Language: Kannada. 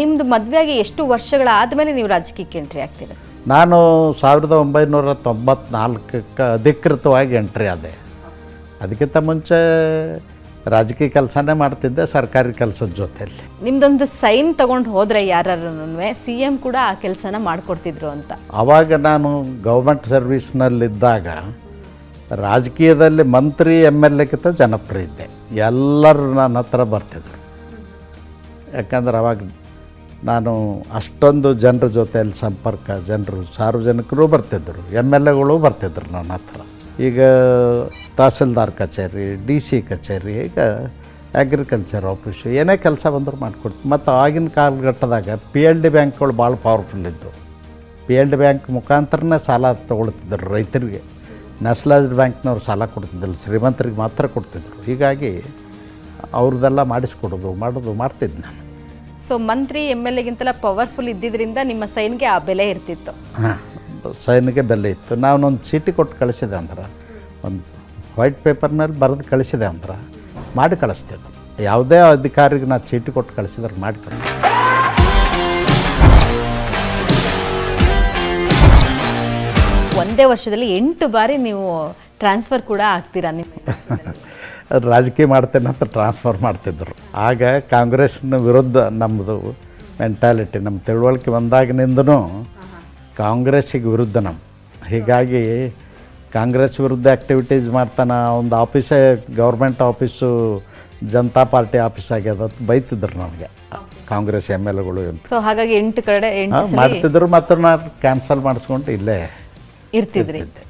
ನಿಮ್ದು ಮದುವೆಯಾಗಿ ಎಷ್ಟು ವರ್ಷಗಳಾದ್ಮೇಲೆ ನೀವು ರಾಜಕೀಯಕ್ಕೆ ಎಂಟ್ರಿ ಆಗ್ತೀರಾ? ನಾನು ಸಾವಿರದ ಒಂಬೈನೂರ ತೊಂಬತ್ನಾಲ್ಕಕ್ಕೆ ಅಧಿಕೃತವಾಗಿ ಎಂಟ್ರಿ ಆದೆ. ಅದಕ್ಕಿಂತ ಮುಂಚೆ ರಾಜಕೀಯ ಕೆಲಸನೇ ಮಾಡ್ತಿದ್ದೆ ಸರ್ಕಾರಿ ಕೆಲಸದ ಜೊತೆಯಲ್ಲಿ. ನಿಮ್ದೊಂದು ಸೈನ್ ತಗೊಂಡು ಹೋದ್ರೆ ಯಾರು ಸಿ ಎಂ ಕೂಡ ಆ ಕೆಲಸನ ಮಾಡಿಕೊಡ್ತಿದ್ರು ಅಂತ. ಆವಾಗ ನಾನು ಗೌರ್ಮೆಂಟ್ ಸರ್ವಿಸ್ನಲ್ಲಿದ್ದಾಗ ರಾಜಕೀಯದಲ್ಲಿ ಮಂತ್ರಿ ಎಂ ಎಲ್ ಎಕ್ಕಿಂತ ಜನಪ್ರಿಯ ಇದ್ದೆ. ಎಲ್ಲರೂ ನನ್ನ ಹತ್ರ ಬರ್ತಿದ್ರು. ಯಾಕಂದ್ರೆ ಅವಾಗ ನಾನು ಅಷ್ಟೊಂದು ಜನರ ಜೊತೆಯಲ್ಲಿ ಸಂಪರ್ಕ, ಜನರು ಸಾರ್ವಜನಿಕರು ಬರ್ತಿದ್ದರು, ಎಂ ಎಲ್ ಎಗಳು ಬರ್ತಿದ್ರು ನನ್ನ ಹತ್ರ. ಈಗ ತಹಸೀಲ್ದಾರ್ ಕಚೇರಿ, ಡಿ ಸಿ ಕಚೇರಿ, ಈಗ ಅಗ್ರಿಕಲ್ಚರ್ ಆಫೀಸು ಏನೇ ಕೆಲಸ ಬಂದರೂ ಮಾಡಿಕೊಡ್ತೀವಿ ಮತ್ತು ಆಗಿನ ಕಾಲಘಟ್ಟದಾಗ ಪಿ ಎಲ್ ಡಿ ಬ್ಯಾಂಕ್ಗಳು ಭಾಳ ಪವರ್ಫುಲ್ ಇದ್ದವು ಪಿ ಎಲ್ ಡಿ ಬ್ಯಾಂಕ್ ಮುಖಾಂತರನೇ ಸಾಲ ತೊಗೊಳ್ತಿದ್ದರು ರೈತರಿಗೆ. ನ್ಯಾಷನಲೈಸ್ಡ್ ಬ್ಯಾಂಕ್ನವ್ರು ಸಾಲ ಕೊಡ್ತಿದ್ದಿಲ್ಲ, ಶ್ರೀಮಂತರಿಗೆ ಮಾತ್ರ ಕೊಡ್ತಿದ್ರು ಹೀಗಾಗಿ ಅವ್ರದ್ದೆಲ್ಲ ಮಾಡಿಸ್ಕೊಡೋದು, ಮಾಡೋದು ಮಾಡ್ತಿದ್ದೆ ನಾನು. ಸೊ ಮಂತ್ರಿ ಎಂ ಎಲ್ ಎಗಿಂತೆಲ್ಲ ಪವರ್ಫುಲ್ ಇದ್ದಿದ್ರಿಂದ ನಿಮ್ಮ ಸೈನ್ಗೆ ಆ ಬೆಲೆ ಇರ್ತಿತ್ತು. ಹಾಂ ಸೈನ್ಗೆ ಬೆಲೆ ಇತ್ತು. ನಾನೊಂದು ಚೀಟಿ ಕೊಟ್ಟು ಕಳಿಸಿದೆ ಅಂದ್ರೆ ಒಂದು ವೈಟ್ ಪೇಪರ್ನಲ್ಲಿ ಬರೆದು ಕಳಿಸಿದೆ ಅಂದ್ರೆ ಮಾಡಿ ಕಳಿಸ್ತಿದ್ರು. ಯಾವುದೇ ಅಧಿಕಾರಿಗೆ ನಾನು ಚೀಟಿ ಕೊಟ್ಟು ಕಳಿಸಿದ್ರೆ ಮಾಡಿ ಕಳಿಸ್ತೀನಿ ಒಂದೇ ವರ್ಷದಲ್ಲಿ ಎಂಟು ಬಾರಿ ನೀವು ಟ್ರಾನ್ಸ್ಫರ್ ಕೂಡ ಆಗ್ತೀರಾ ನೀವು ರಾಜಕೀಯ ಮಾಡ್ತೇನೆ ಅಂತ ಟ್ರಾನ್ಸ್ಫರ್ ಮಾಡ್ತಿದ್ದರು ಆಗ ಕಾಂಗ್ರೆಸ್ನ ವಿರುದ್ಧ ನಮ್ಮದು ಮೆಂಟಾಲಿಟಿ ನಮ್ಮ ತಿಳುವಳಿಕೆ ಬಂದಾಗಿನಿಂದನೂ ಕಾಂಗ್ರೆಸ್ಸಿಗೆ ವಿರುದ್ಧ ನಮ್ಮ ಹೀಗಾಗಿ ಕಾಂಗ್ರೆಸ್ ವಿರುದ್ಧ ಆ್ಯಕ್ಟಿವಿಟೀಸ್ ಮಾಡ್ತಾನೆ ಒಂದು ಆಫೀಸೇ government office Janata party office ಆಗ್ಯದ ಅಂತ ಬೈತಿದ್ರು ನನಗೆ ಕಾಂಗ್ರೆಸ್ ಎಂ ಎಲ್ ಎಗಳು ಸೊ ಹಾಗಾಗಿ ಎಂಟು ಕಡೆ ಮಾಡ್ತಿದ್ರು ಮತ್ತು ನಾನು ಕ್ಯಾನ್ಸಲ್ ಮಾಡಿಸ್ಕೊಂಡು ಇಲ್ಲೇ ಇರ್ತಿದ್ರಿ. ಇರ್ತಿದ್ದೆ.